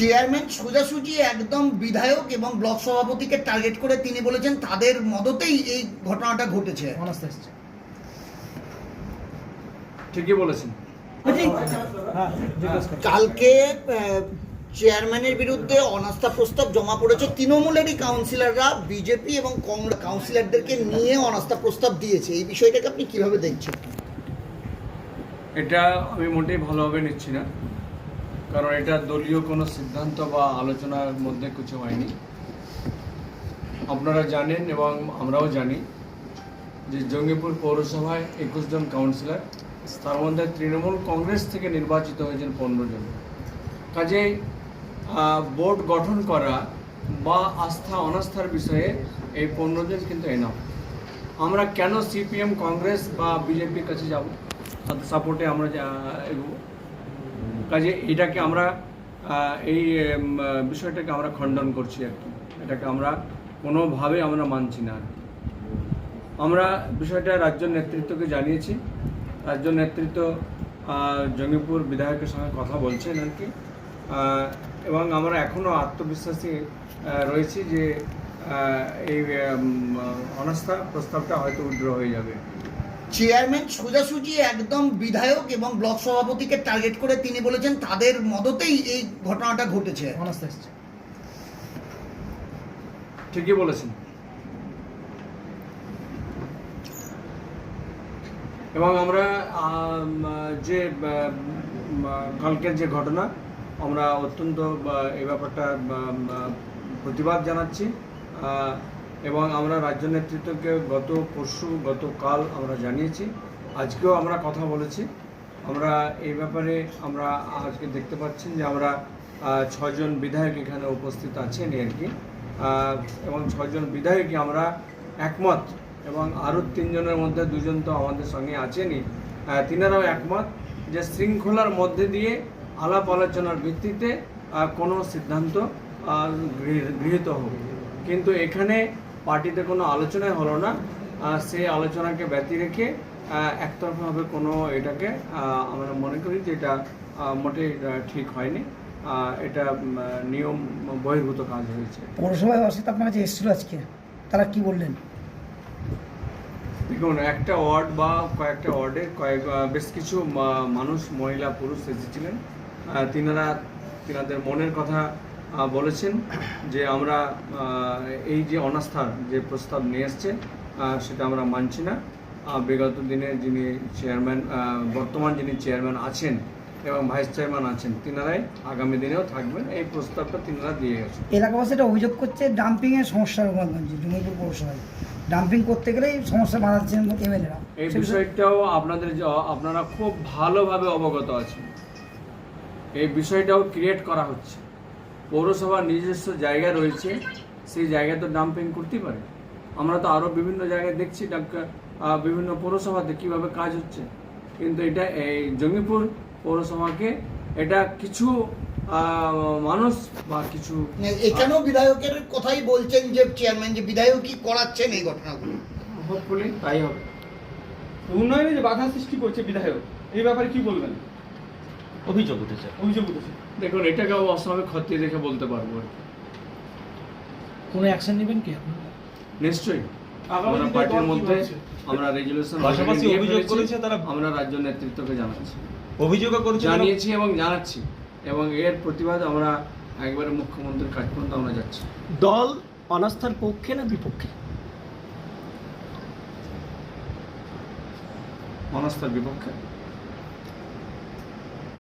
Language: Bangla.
চেয়ারম্যান সোজাসুজি একদম বিধায়ক এবং ব্লক সভাপতিকে টার্গেট করে তিনি বলেছেন তাদের মদতেই এই ঘটনাটা ঘটেছে। ঠিকই বলেছেন। হ্যাঁ জিজ্ঞেস কালকে চেয়ারম্যানের বিরুদ্ধে অনাস্থা প্রস্তাব জমা পড়েছে তৃণমূলেরই কাউন্সিলররা বিজেপি এবং কংগ্রেস কাউন্সিলরদেরকে নিয়ে অনাস্থা প্রস্তাব দিয়েছে। এই বিষয়টাকে আপনি কীভাবে দেখছেন? এটা আমি মোটেই ভালোভাবে নিচ্ছি না। কারণ এটা দলীয় কোনো সিদ্ধান্ত বা আলোচনার মধ্যে কিছু হয়নি। আপনারা জানেন এবং আমরাও জানি যে জঙ্গিপুর পৌরসভায় একুশ জন কাউন্সিলর তার মধ্যে তৃণমূল কংগ্রেস থেকে নির্বাচিত হয়েছেন পনেরো জন। কাজেই বোর্ড গঠন করা বা আস্থা, অনাস্থার বিষয়ে এই পনেরো জন কিন্তু এনাম আমরা কেন সিপিএম, কংগ্রেস বা বিজেপির কাছে যাব? তাদের সাপোর্টে আমরা এগোবো। কাজে এটাকে আমরা এই বিষয়টাকে আমরা খণ্ডন করছি আর কি। এটাকে আমরা কোনোভাবে আমরা মানছি না আমরা বিষয়টা রাজ্য নেতৃত্বকে জানিয়েছি। রাজ্য নেতৃত্ব জঙ্গিপুর বিধায়কের সঙ্গে কথা বলছেন আর কি। এবং আমরা এখনও আত্মবিশ্বাসী রয়েছি যে এই অনাস্থা প্রস্তাবটা হয়তো উগ্র হয়ে যাবে। চেয়ারম্যান সোজাসুজি একদম বিধায়ক এবং ব্লক সভাপতিকে টার্গেট করে তিনি বলেছেন তাদের মদতেই এই ঘটনাটা ঘটেছে। ঠিকই বলেছেন। এবং আমরা যে কালকের যে ঘটনা আমরা অত্যন্ত এই ব্যাপারটা প্রতিবাদ জানাচ্ছি। আহ, এবং আমরা রাজ্য নেতৃত্বকে গত পরশু, গতকাল আমরা জানিয়েছি। আজকেও আমরা কথা বলেছি। আমরা এই ব্যাপারে আমরা আজকে দেখতে পাচ্ছেন যে আমরা ছজন বিধায়ক এখানে উপস্থিত আছেন আর কি। এবং ছজন বিধায়কই আমরা একমত এবং আরও তিনজনের মধ্যে দুজন তো আমাদের সঙ্গে আছেনই। তিনারাও একমত যে শৃঙ্খলার মধ্যে দিয়ে আলাপ আলোচনার ভিত্তিতে কোনো সিদ্ধান্ত গৃহীত হোক। কিন্তু এখানে পার্টিতে কোনো আলোচনাই হলো না। সেই আলোচনাকে ব্যতি রেখে একতরফাভাবে কোনো এটাকে আমরা মনে করি যে এটা মোটেই ঠিক হয়নি। এটা নিয়ম বহির্ভূত কাজ হয়েছে। পৌরসভায় অসিত আপনার কাছে এসেছিল আজকে? তারা কি বললেন? দেখুন একটা ওয়ার্ড বা কয়েকটা ওয়ার্ডে কয়েক বেশ কিছু মানুষ মহিলা পুরুষ এসেছিলেন। তিনারা তিনাদের মনের কথা বলেছেন যে আমরা এই যে অনাস্থার যে প্রস্তাব নিয়ে এসছে সেটা আমরা মানছি না। বিগত দিনে যিনি চেয়ারম্যান বর্তমান যিনি চেয়ারম্যান আছেন এবং ভাইস চেয়ারম্যান আছেন তিনারাই আগামী দিনেও থাকবেন। এই প্রস্তাবটা তিনারা দিয়ে গেছেন। এলাকাবাসীরা অভিযোগ করছে ডাম্পিংয়ের এর সমস্যার গোপালগঞ্জে জঙ্গিপুর পৌরসভায়। ডাম্পিং করতে গেলেই সমস্যা বাড়াচ্ছেন এমএলএরা এই বিষয়টাও আপনাদের আপনারা খুব ভালোভাবে অবগত আছেন। এই বিষয়টাও ক্রিয়েট করা হচ্ছে। পৌরসভার নিজস্ব জায়গা রয়েছে সেই জায়গায় তো ডাম্পিং করতেই পারে। আমরা তো আরও বিভিন্ন জায়গায় দেখছি বিভিন্ন পৌরসভাতে কীভাবে কাজ হচ্ছে। কিন্তু এটা এই জঙ্গিপুর পৌরসভাকে এটা কিছু মানুষ বা কিছু এখানেও বিধায়কের কথাই বলছেন যে চেয়ারম্যান যে বিধায়কই করাচ্ছেন এই ঘটনাগুলো? হোপফুলি তাই হবে। উন্নয়নে যে বাধা সৃষ্টি করছে বিধায়ক এই ব্যাপারে কি বলবেন? অভিযোগ উঠেছে। অভিযোগ উঠেছে। দেখুন এটাকেও অস্বাভাবিক খতিয়ে দেখে বলতে পারব আর কি। কোনো অ্যাকশন নেবেন কি আপনি নিশ্চয়ই। আগামী আমরা পার্টির মধ্যে আমরা রেজুলেশন পাশাপাশি অভিযোগ করেছে তারা- আমরা রাজ্য নেতৃত্বকে জানাচ্ছি। অভিযোগও করেছে জানিয়েছি এবং জানাচ্ছি। এবং এর প্রতিবাদ আমরা একবারে মুখ্যমন্ত্রীর কাজ পর্যন্ত আমরা যাচ্ছি। দল অনাস্থার পক্ষে না বিপক্ষে? অনাস্থার বিপক্ষে?